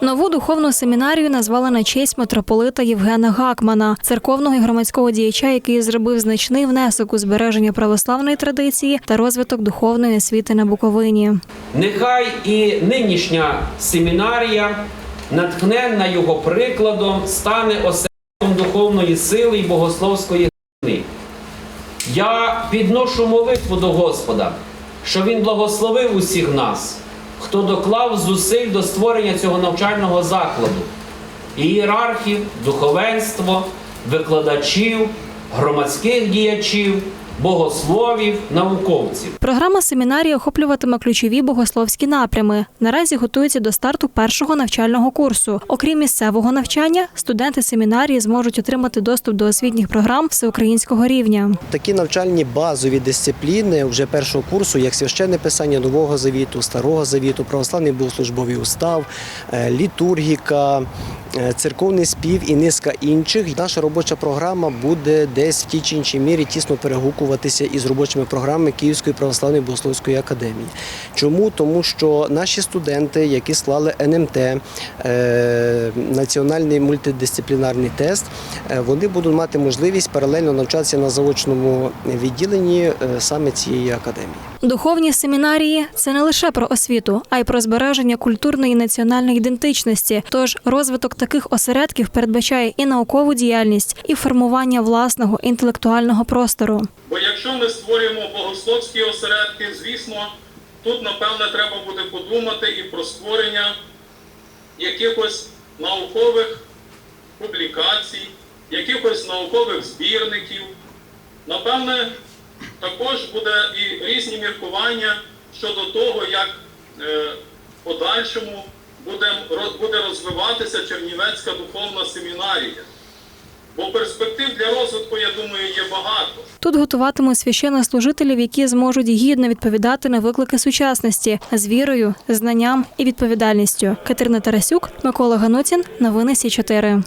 Нову духовну семінарію назвали на честь митрополита Євгена Гакмана, церковного і громадського діяча, який зробив значний внесок у збереження православної традиції та розвиток духовної освіти на Буковині. Нехай і нинішня семінарія, натхненна його прикладом, стане осередком духовної сили і богословської глини. Я підношу молитву до Господа, що Він благословив усіх нас, хто доклав зусиль до створення цього навчального закладу, ієрархів, духовенство, викладачів, громадських діячів, богословів, науковців. Програма семінарії охоплюватиме ключові богословські напрями. Наразі готується до старту першого навчального курсу. Окрім місцевого навчання, студенти семінарії зможуть отримати доступ до освітніх програм всеукраїнського рівня. Такі навчальні базові дисципліни вже першого курсу, як священне писання Нового Завіту, Старого Завіту, православний богослужбовий устав, е, літургіка, церковний спів і низка інших. Наша робоча програма буде десь в тій чи іншій мірі тісно перегукуватися із робочими програмами Київської православної богословської академії. Чому? Тому що наші студенти, які склали НМТ, е, національний мультидисциплінарний тест, е, вони будуть мати можливість паралельно навчатися на заочному відділенні е, саме цієї академії. Духовні семінарії це не лише про освіту, а й про збереження культурної і національної ідентичності. Тож розвиток таких осередків передбачає і наукову діяльність, і формування власного інтелектуального простору. Бо якщо ми створюємо богословські осередки, звісно, тут напевне треба буде подумати і про створення якихось наукових публікацій, якихось наукових збірників. Напевне, також буде і різні міркування щодо того, як е, в подальшому буде розвиватися Чернівецька духовна семінарія. Бо перспектив для розвитку, я думаю, є багато. Тут готуватимуть священнослужителів, які зможуть гідно відповідати на виклики сучасності з вірою, знанням і відповідальністю. Катерина Тарасюк, Микола Ганутін, новини Сі 4